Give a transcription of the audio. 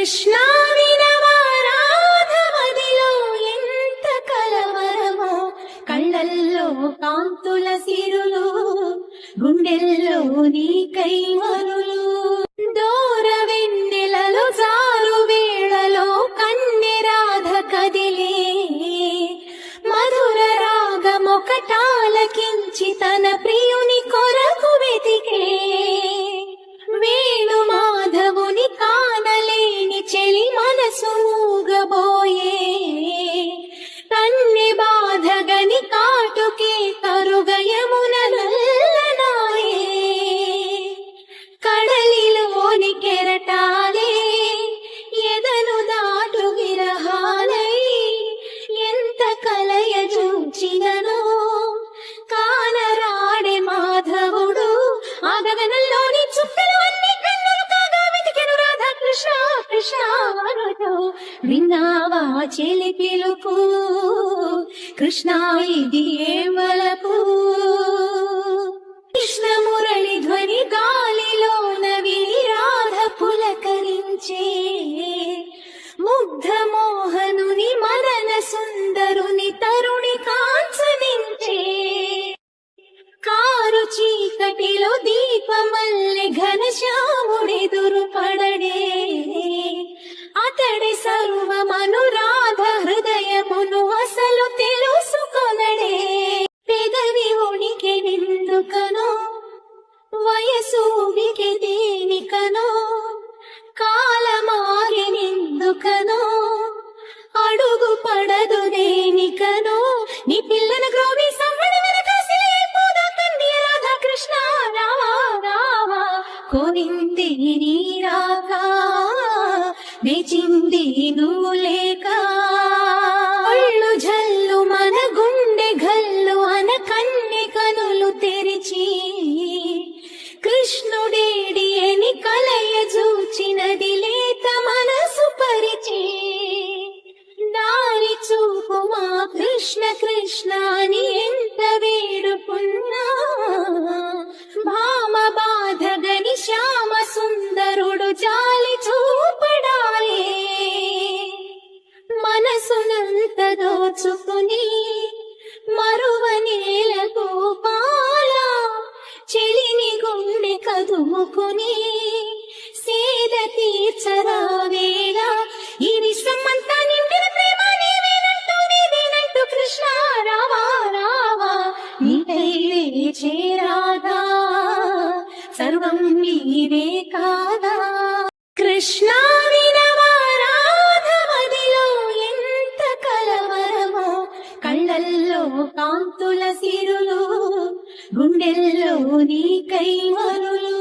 కృష్ణ వినవారాధమదిలో ఎంత కలవరమో. కళ్ళల్లో కాంతుల సిరులు గుండెల్లో నీ కైవరులు దూర వెన్నెలలు జారు వేళలో కన్నెరాధ కదిలే. మధుర రాగమొకటాలకించి తన ప్రియుని కృష్ణ విన్నావా చెలి పిలుపు? కృష్ణ ఇది ఏ వలపు కృష్ణ మురళి ధ్వని గా చీకటిలో దీపమల్లె ఘనశ్యాముడెదురు పడడే అతడి సర్వమనురాధ హృదయమును అసలు తెలుసుకొనడే. పెదవి ఉనికి నిందుకనో వయసు ఉనికి దేనికనో కాలమాగి నిందుకనో అడుగు పడదు దేనికనో కృష్ణ రామ రామ కొనింది నీరాక నిచింది నువ్వు లేక. దోచుకుని మరువనేల పాల చెలిని గుండె కదుముకుని సేద తీర్చరా వేళ ఈ విశ్వమంతా నిండిన ప్రేమ నీవేనంటూ నీవేనంటూ కృష్ణ రావా రావా. నీకైలే చేరాదా? సర్వం నీవే కాదా? కృష్ణ వినవారాధమదిలో సిరులు గుండెల్లో నీ కైవరులు